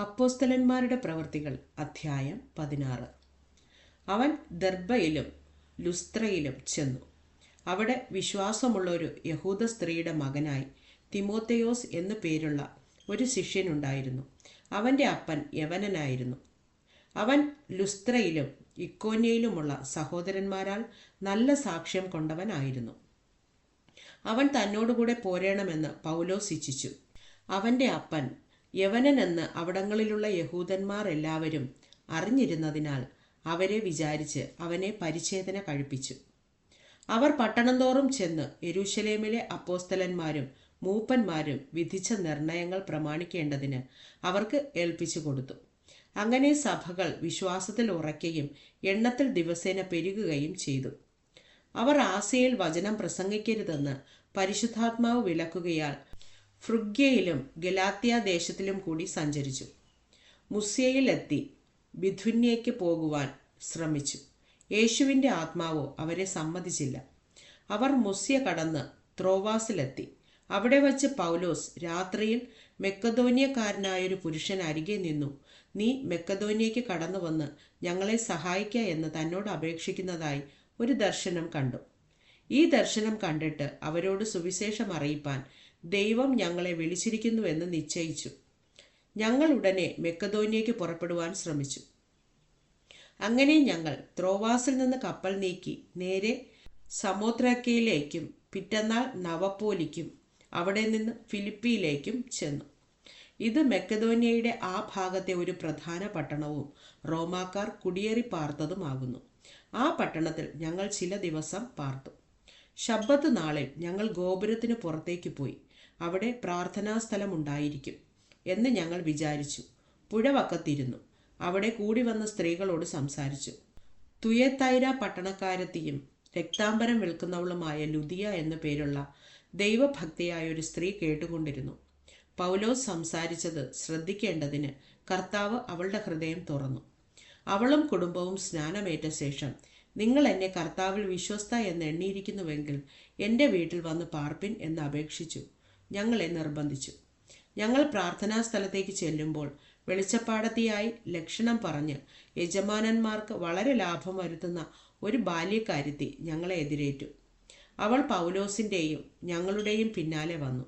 അപ്പോസ്തലന്മാരുടെ പ്രവൃത്തികൾ അധ്യായം പതിനാറ്. അവൻ ദർബയിലും ലുസ്ത്രയിലും ചെന്നു. അവിടെ വിശ്വാസമുള്ള ഒരു യഹൂദ സ്ത്രീയുടെ മകനായി തിമോത്തയോസ് എന്നു പേരുള്ള ഒരു ശിഷ്യനുണ്ടായിരുന്നു അവന്റെ അപ്പൻ യവനനായിരുന്നു. അവൻ ലുസ്ത്രയിലും ഇക്കോന്യയിലുമുള്ള സഹോദരന്മാരാൽ നല്ല സാക്ഷ്യം കൊണ്ടവനായിരുന്നു. അവൻ തന്നോടുകൂടെ പോരേണമെന്ന് പൗലോസ് ഇച്ഛിച്ചു. അവന്റെ അപ്പൻ യവനനെന്ന് അവിടങ്ങളിലുള്ള യഹൂദന്മാർ എല്ലാവരും അറിഞ്ഞിരുന്നതിനാൽ അവരെ വിചാരിച്ച് അവനെ പരിച്ഛേദന കഴിപ്പിച്ചു. അവർ പട്ടണം തോറും ചെന്ന് യെരൂശലേമിലെ അപ്പോസ്തലന്മാരും മൂപ്പന്മാരും വിധിച്ച നിർണയങ്ങൾ പ്രമാണിക്കേണ്ടതിന് അവർക്ക് ഏൽപ്പിച്ചു കൊടുത്തു. അങ്ങനെ സഭകൾ വിശ്വാസത്തിൽ ഉറയ്ക്കുകയും എണ്ണത്തിൽ ദിവസേന പെരുകുകയും ചെയ്തു. അവർ ആസയിൽ വചനം പ്രസംഗിക്കരുതെന്ന് പരിശുദ്ധാത്മാവ് വിലക്കുകയാൽ ഫ്രുഗ്യയിലും ഗലാത്യ ദേശത്തിലും കൂടി സഞ്ചരിച്ചു. മുസ്യയിലെത്തി ബിഥുന്യയ്ക്ക് പോകുവാൻ ശ്രമിച്ചു. യേശുവിന്റെ ആത്മാവോ അവരെ സമ്മതിച്ചില്ല. അവർ മുസ്യ കടന്ന് ത്രോവാസിലെത്തി. അവിടെ വച്ച് പൗലോസ് രാത്രിയിൽ മെക്കതോന്യക്കാരനായൊരു പുരുഷൻ അരികെ നിന്നു. നീ മെക്കദോനിയയ്ക്ക് കടന്നു വന്ന് ഞങ്ങളെ സഹായിക്ക എന്ന് തന്നോട് അപേക്ഷിക്കുന്നതായി ഒരു ദർശനം കണ്ടു. ഈ ദർശനം കണ്ടിട്ട് അവരോട് സുവിശേഷം അറിയിപ്പാൻ ദൈവം ഞങ്ങളെ വിളിച്ചിരിക്കുന്നുവെന്ന് നിശ്ചയിച്ചു. ഞങ്ങൾ ഉടനെ മെക്കതോന്യയ്ക്ക് പുറപ്പെടുവാൻ ശ്രമിച്ചു. അങ്ങനെ ഞങ്ങൾ ത്രോവാസിൽ നിന്ന് കപ്പൽ നീക്കി നേരെ സമോത്രക്കയിലേക്കും പിറ്റന്നാൾ നവപ്പോലിക്കും അവിടെ നിന്ന് ഫിലിപ്പിയിലേക്കും ചെന്നു. ഇത് മെക്കതോന്യയുടെ ആ ഭാഗത്തെ ഒരു പ്രധാന പട്ടണവും റോമാക്കാർ കുടിയേറി പാർത്തതുമാകുന്നു. ആ പട്ടണത്തിൽ ഞങ്ങൾ ചില ദിവസം പാർത്തു. ശബ്ബത്ത് നാളിൽ ഞങ്ങൾ ഗോപുരത്തിന് പുറത്തേക്ക് പോയി. അവിടെ പ്രാർത്ഥനാ സ്ഥലമുണ്ടായിരിക്കും എന്ന് ഞങ്ങൾ വിചാരിച്ചു. പുഴവക്കത്തിരുന്നു. അവിടെ കൂടി വന്ന സ്ത്രീകളോട് സംസാരിച്ചു. തുയത്തൈര പട്ടണക്കാരത്തിയും രക്താംബരം വിൽക്കുന്നവളുമായ ലുദിയ എന്ന പേരുള്ള ദൈവഭക്തിയായ ഒരു സ്ത്രീ കേട്ടുകൊണ്ടിരുന്നു. പൗലോസ് സംസാരിച്ചത് ശ്രദ്ധിക്കേണ്ടതിന് കർത്താവ് അവളുടെ ഹൃദയം തുറന്നു. അവളും കുടുംബവും സ്നാനമേറ്റ ശേഷം നിങ്ങൾ എന്നെ കർത്താവിൽ വിശ്വസ്ത എന്ന് എണ്ണിയിരിക്കുന്നുവെങ്കിൽ എന്റെ വീട്ടിൽ വന്ന് പാർപ്പിൻ എന്ന് അപേക്ഷിച്ചു. ഞങ്ങളെ നിർബന്ധിച്ചു. ഞങ്ങൾ പ്രാർത്ഥനാ സ്ഥലത്തേക്ക് ചെല്ലുമ്പോൾ വെളിച്ചപ്പാടത്തിയായി ലക്ഷണം പറഞ്ഞ് യജമാനന്മാർക്ക് വളരെ ലാഭം വരുത്തുന്ന ഒരു ബാല്യക്കാരുത്തി ഞങ്ങളെ എതിരേറ്റു. അവൾ പൗലോസിന്റെയും ഞങ്ങളുടെയും പിന്നാലെ വന്നു.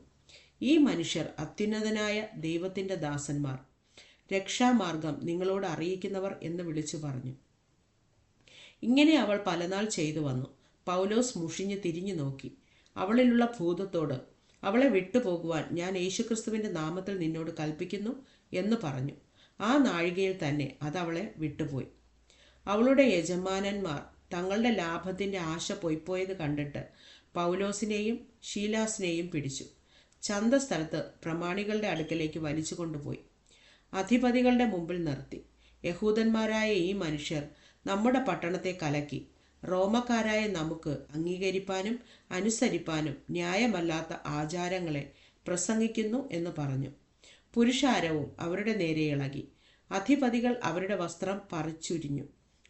ഈ മനുഷ്യർ അത്യുന്നതനായ ദൈവത്തിന്റെ ദാസന്മാർ. രക്ഷാമാർഗം നിങ്ങളോട് അറിയിക്കുന്നവർ എന്ന് വിളിച്ചു പറഞ്ഞു. ഇങ്ങനെ അവൾ പലനാൾ ചെയ്തു വന്നു. പൗലോസ് മുഷിഞ്ഞ് തിരിഞ്ഞു നോക്കി. അവളിലുള്ള ഭൂതത്തോട് അവളെ വിട്ടുപോകുവാൻ ഞാൻ യേശുക്രിസ്തുവിന്റെ നാമത്തിൽ നിന്നോട് കൽപ്പിക്കുന്നു എന്ന് പറഞ്ഞു. ആ നാഴികയിൽ തന്നെ അതവളെ വിട്ടുപോയി. അവളുടെ യജമാനന്മാർ തങ്ങളുടെ ലാഭത്തിന്റെ ആശ പൊയ്പോയത് കണ്ടിട്ട് പൗലോസിനെയും ഷീലാസിനെയും പിടിച്ചു. ചന്ത സ്ഥലത്ത് പ്രമാണികളുടെ അടുക്കലേക്ക് വലിച്ചു കൊണ്ടുപോയി. അധിപതികളുടെ മുമ്പിൽ നിർത്തി. യഹൂദന്മാരായ ഈ മനുഷ്യർ നമ്മുടെ പട്ടണത്തെ കലക്കി. റോമക്കാരായ നമുക്ക് അംഗീകരിപ്പാനും അനുസരിപ്പാനും ന്യായമല്ലാത്ത ആചാരങ്ങളെ പ്രസംഗിക്കുന്നു എന്ന് പറഞ്ഞു. പുരുഷാരവും അവരുടെ നേരെ ഇളകി. അധിപതികൾ അവരുടെ വസ്ത്രം പറിച്ചുരിഞ്ഞു.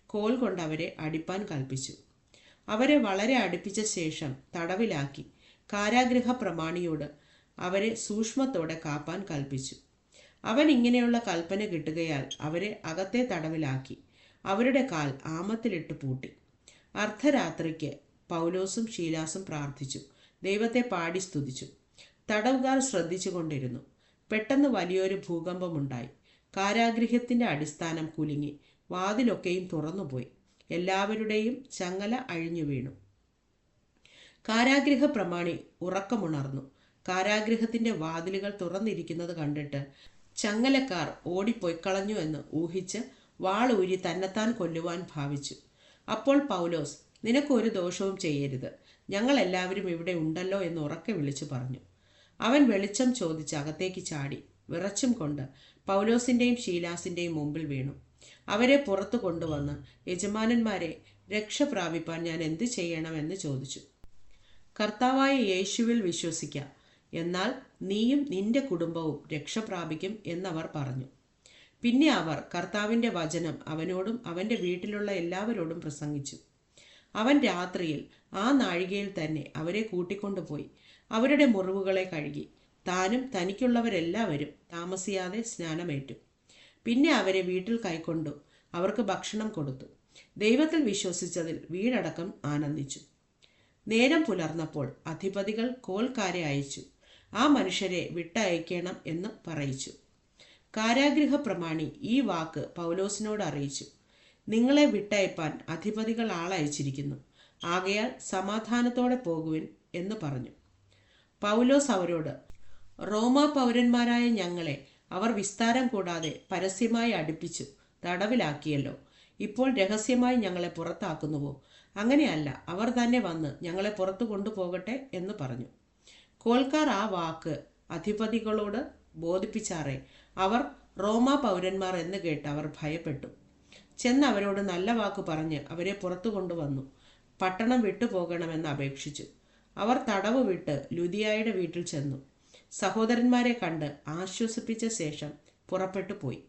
കോൽ കൊണ്ട് അവരെ അടിപ്പാൻ കൽപ്പിച്ചു. അവരെ വളരെ അടുപ്പിച്ച ശേഷം തടവിലാക്കി കാരാഗ്രഹ പ്രമാണിയോട് അവരെ സൂക്ഷ്മത്തോടെ കാപ്പാൻ കൽപ്പിച്ചു. അവൻ ഇങ്ങനെയുള്ള കൽപ്പന കിട്ടുകയാൽ അവരെ അകത്തെ തടവിലാക്കി. അവരുടെ കാൽ ആമത്തിലിട്ട് പൂട്ടി. അർദ്ധരാത്രിക്ക് പൗലോസും ഷീലാസും പ്രാർത്ഥിച്ചു. ദൈവത്തെ പാടി സ്തുതിച്ചു. തടവുകാർ ശ്രദ്ധിച്ചു കൊണ്ടിരുന്നു. പെട്ടെന്ന് വലിയൊരു ഭൂകമ്പമുണ്ടായി. കാരാഗൃഹത്തിന്റെ അടിസ്ഥാനം കുലുങ്ങി. വാതിലൊക്കെയും തുറന്നുപോയി. എല്ലാവരുടെയും ചങ്ങല അഴിഞ്ഞു വീണു. കാരാഗ്രഹ പ്രമാണി ഉറക്കമുണർന്നു. കാരാഗ്രഹത്തിന്റെ വാതിലുകൾ തുറന്നിരിക്കുന്നത് കണ്ടിട്ട് ചങ്ങലക്കാർ കളഞ്ഞു എന്ന് ഊഹിച്ച് വാളൂരി തന്നെത്താൻ കൊല്ലുവാൻ ഭാവിച്ചു. അപ്പോൾ പൗലോസ് നിനക്കൊരു ദോഷവും ചെയ്യരുത്. ഞങ്ങൾ എല്ലാവരും ഇവിടെ ഉണ്ടല്ലോ എന്ന് ഉറക്കെ വിളിച്ചു പറഞ്ഞു. അവൻ വെളിച്ചം ചോദിച്ച് അകത്തേക്ക് ചാടി വിറച്ചും കൊണ്ട് പൗലോസിന്റെയും ഷീലാസിന്റെയും മുമ്പിൽ വീണു. അവരെ പുറത്തു കൊണ്ടുവന്ന് യജമാനന്മാരെ രക്ഷ പ്രാപിപ്പാൻ ഞാൻ എന്ത് ചെയ്യണമെന്ന് ചോദിച്ചു. കർത്താവായ യേശുവിൽ വിശ്വസിക്കാം എന്നാൽ നീയും നിന്റെ കുടുംബവും രക്ഷ പ്രാപിക്കും എന്നവർ പറഞ്ഞു. പിന്നെ അവർ കർത്താവിന്റെ വചനം അവനോടും അവന്റെ വീട്ടിലുള്ള എല്ലാവരോടും പ്രസംഗിച്ചു. അവൻ രാത്രിയിൽ ആ നാഴികയിൽ തന്നെ അവരെ കൂട്ടിക്കൊണ്ടുപോയി അവരുടെ മുറിവുകളെ കഴുകി. താനും തനിക്കുള്ളവരെല്ലാവരും താമസിയാതെ സ്നാനമേറ്റു. പിന്നെ അവരെ വീട്ടിൽ കൈക്കൊണ്ടു അവർക്ക് ഭക്ഷണം കൊടുത്തു. ദൈവത്തിൽ വിശ്വസിച്ചതിൽ വീടടക്കം ആനന്ദിച്ചു. നേരം പുലർന്നപ്പോൾ അധിപതികൾ കോൽക്കാരെ അയച്ചു. ആ മനുഷ്യരെ വിട്ടയക്കണം എന്ന് പറയിച്ചു. കാരാഗൃഹ പ്രമാണി ഈ വാക്ക് പൗലോസിനോട് അറിയിച്ചു. നിങ്ങളെ വിട്ടയപ്പാൻ അധിപതികൾ ആളയച്ചിരിക്കുന്നു. ആകയാൽ സമാധാനത്തോടെ പോകുവിൻ എന്ന് പറഞ്ഞു. പൗലോസ് അവരോട് റോമാ പൗരന്മാരായ ഞങ്ങളെ അവർ വിസ്താരം കൂടാതെ പരസ്യമായി അടുപ്പിച്ചു തടവിലാക്കിയല്ലോ. ഇപ്പോൾ രഹസ്യമായി ഞങ്ങളെ പുറത്താക്കുന്നുവോ? അങ്ങനെയല്ല അവർ തന്നെ വന്ന് ഞങ്ങളെ പുറത്തു കൊണ്ടുപോകട്ടെ എന്ന് പറഞ്ഞു. കോൽക്കാർ ആ വാക്ക് അധിപതികളോട് ബോധിപ്പിച്ചാറേ അവർ റോമാ പൗരന്മാർ എന്ന് കേട്ട് അവർ ഭയപ്പെട്ടു. ചെന്ന് അവരോട് നല്ല വാക്ക് പറഞ്ഞ് അവരെ പുറത്തു കൊണ്ടുവന്നു. പട്ടണം വിട്ടുപോകണമെന്ന് അപേക്ഷിച്ചു. അവർ തടവ് വിട്ട് ലുതിയായുടെ വീട്ടിൽ ചെന്നു. സഹോദരന്മാരെ കണ്ട് ആശ്വസിപ്പിച്ച ശേഷം പുറപ്പെട്ടു പോയി.